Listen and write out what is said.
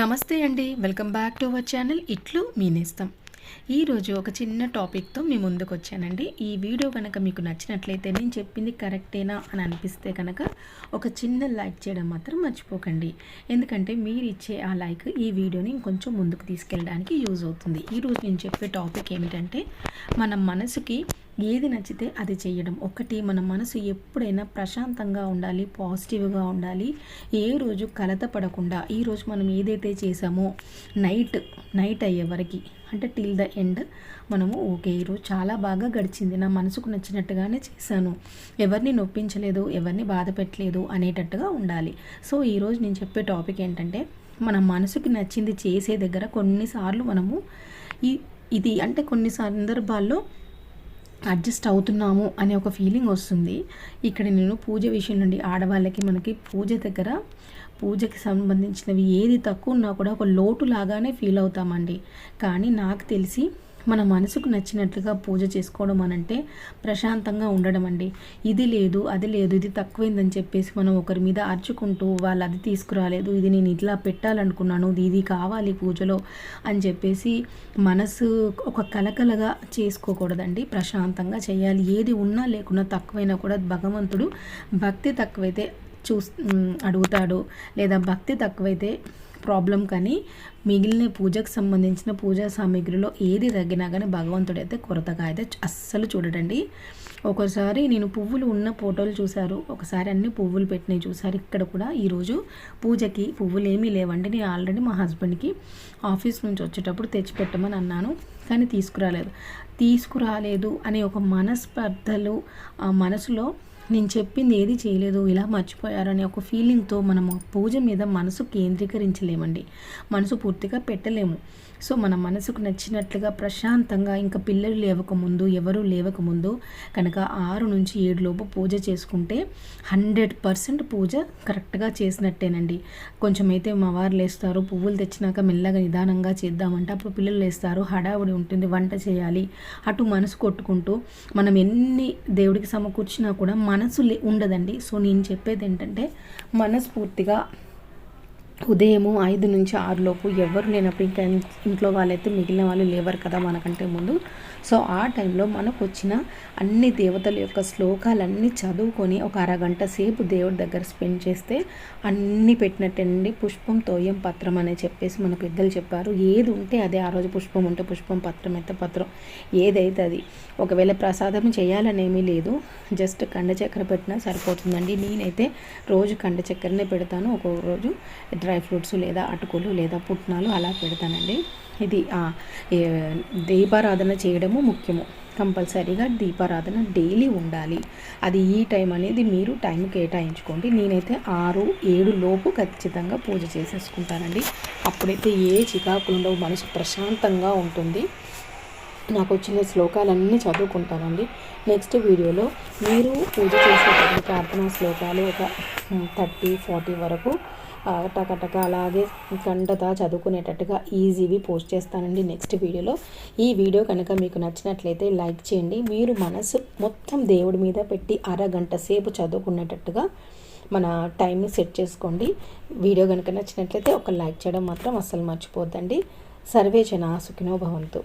నమస్తే అండి. Welcome back to our channel ఇట్లు మీనేస్తాం ఈరోజు ఒక చిన్న టాపిక్తో మీ ముందుకు వచ్చానండి. ఈ వీడియో కనుక మీకు నచ్చినట్లయితే నేను చెప్పింది కరెక్టేనా అని అనిపిస్తే కనుక ఒక చిన్న లైక్ చేయడం మాత్రం మర్చిపోకండి. ఎందుకంటే మీరు ఇచ్చే ఆ లైక్ ఈ వీడియోని ఇంకొంచెం ముందుకు తీసుకెళ్ళడానికి యూజ్ అవుతుంది. ఈరోజు నేను చెప్పే టాపిక్ ఏమిటంటే మన మనసుకి ఏది నచ్చితే అది చేయడం. ఒకటి మన మనసు ఎప్పుడైనా ప్రశాంతంగా ఉండాలి పాజిటివ్గా ఉండాలి. ఏ రోజు కలత పడకుండా ఈరోజు మనం ఏదైతే చేసామో నైట్ నైట్ అయ్యే వరకు అంటే టిల్ ద ఎండ్ మనము ఓకే ఈరోజు చాలా బాగా గడిచింది నా మనసుకు నచ్చినట్టుగానే చేశాను. ఎవరిని నొప్పించలేదు ఎవరిని బాధ పెట్టలేదు అనేటట్టుగా ఉండాలి. సో ఈరోజు నేను చెప్పే టాపిక్ ఏంటంటే మన మనసుకి నచ్చింది చేసే దగ్గర కొన్నిసార్లు మనము ఈ ఇది అంటే కొన్ని సందర్భాల్లో అడ్జస్ట్ అవుతున్నాము అనే ఒక ఫీలింగ్ వస్తుంది. ఇక్కడ నేను పూజ విషయం నుండి ఆడవాళ్ళకి మనకి పూజ దగ్గర పూజకి సంబంధించినవి ఏది తక్కువ ఉన్నా కూడా ఒక లోటు లాగానే ఫీల్ అవుతామండి. కానీ నాకు తెలిసి మన మనసుకు నచ్చినట్లుగా పూజ చేసుకోవడం అనంటే ప్రశాంతంగా ఉండడం అండి. ఇది లేదు అది లేదు ఇది తక్కువైందని చెప్పేసి మనం ఒకరి మీద అరుచుకుంటూ వాళ్ళు అది తీసుకురాలేదు ఇది నేను ఇట్లా పెట్టాలనుకున్నాను ఇది కావాలి పూజలో అని చెప్పేసి మనసు ఒక కలకలగా చేసుకోకూడదండి. ప్రశాంతంగా చేయాలి. ఏది ఉన్నా లేకున్నా తక్కువైనా కూడా భగవంతుడు భక్తి తక్కువైతే చూ అడుగుతాడు. లేదా భక్తి తక్కువైతే ప్రాబ్లం కానీ మిగిలిన పూజకు సంబంధించిన పూజా సామాగ్రిలో ఏది తగ్గినా కానీ భగవంతుడైతే కొరతగా అయితే అస్సలు చూడడండి. ఒకసారి నేను పువ్వులు ఉన్న ఫోటోలు చూశారు. ఒకసారి అన్ని పువ్వులు పెట్టినవి చూశారు. ఇక్కడ కూడా ఈరోజు పూజకి పువ్వులు ఏమీ లేవండి. నేను ఆల్రెడీ మా హస్బెండ్కి ఆఫీస్ నుంచి వచ్చేటప్పుడు తెచ్చిపెట్టమని అన్నాను. కానీ తీసుకురాలేదు. తీసుకురాలేదు అనే ఒక మనస్పర్ధలు ఆ మనసులో నేను చెప్పింది ఏది చేయలేదు ఇలా మర్చిపోయారని ఒక ఫీలింగ్తో మనము పూజ మీద మనసు కేంద్రీకరించలేమండి. మనసు పూర్తిగా పెట్టలేము. సో మన మనసుకు నచ్చినట్లుగా ప్రశాంతంగా ఇంకా పిల్లలు లేవకముందు ఎవరు లేవకముందు కనుక ఆరు నుంచి ఏడు లోపు పూజ చేసుకుంటే హండ్రెడ్ పర్సెంట్ పూజ కరెక్ట్గా చేసినట్టేనండి. కొంచెం అయితే మా వారు లేస్తారు పువ్వులు తెచ్చినాక మెల్లగా నిదానంగా చేద్దామంటే అప్పుడు పిల్లలు లేస్తారు హడావుడి ఉంటుంది వంట చేయాలి అటు మనసు కొట్టుకుంటూ మనం ఎన్ని దేవుడికి సమకూర్చినా కూడా మనసు ఉండదండి. సో నేను చెప్పేది ఏంటంటే మనస్ఫూర్తిగా ఉదయము ఐదు నుంచి ఆరులోపు ఎవరు లేనప్పుడు ఇంకా ఇంట్లో వాళ్ళైతే మిగిలిన వాళ్ళు లేవరు కదా మనకంటే ముందు. సో ఆ టైంలో మనకు వచ్చిన అన్ని దేవతల యొక్క శ్లోకాలన్నీ చదువుకొని ఒక అరగంట సేపు దేవుడి దగ్గర స్పెండ్ చేస్తే అన్నీ పెట్టినట్టండి. పుష్పం తోయం పత్రం అని చెప్పేసి మన పెద్దలు చెప్పారు. ఏది ఉంటే అదే ఆ రోజు పుష్పం ఉంటే పుష్పం పత్రం అయితే పత్రం. ఏదైతే అది. ఒకవేళ ప్రసాదం చేయాలనేమీ లేదు. జస్ట్ కండ చక్కెర పెట్టినా సరిపోతుందండి. నేనైతే రోజు కండ చక్కెరనే పెడతాను. ఒక్కొక్క రోజు డ్రై ఫ్రూట్స్ లేదా అటుకులు లేదా పుట్నాలు అలా పెడతానండి. ఇది దీపారాధన చేయడము ముఖ్యము. కంపల్సరీగా దీపారాధన డైలీ ఉండాలి. అది ఈ టైం అనేది మీరు టైం కేటాయించుకోండి. నేనైతే ఆరు ఏడు లోపు ఖచ్చితంగా పూజ చేసేసుకుంటానండి. అప్పుడైతే ఏ చికాకులు ఉండవు మనసు ప్రశాంతంగా ఉంటుంది. నాకు వచ్చిన శ్లోకాలన్నీ చదువుకుంటానండి. నెక్స్ట్ వీడియోలో మీరు పూజ చేసేటప్పుడు ప్రార్థనా శ్లోకాలు ఒక థర్టీ ఫార్టీ వరకు టకటక అలాగే కంటతా చదువుకునేటట్టుగా ఈజీవి పోస్ట్ చేస్తానండి నెక్స్ట్ వీడియోలో. ఈ వీడియో కనుక మీకు నచ్చినట్లయితే లైక్ చేయండి. మీరు మనసు మొత్తం దేవుడి మీద పెట్టి అరగంట సేపు చదువుకునేటట్టుగా మన టైంని సెట్ చేసుకోండి. వీడియో కనుక నచ్చినట్లయితే ఒక లైక్ చేయడం మాత్రం అస్సలు మర్చిపోద్దండి. సర్వే జన సుఖినో భవంతు.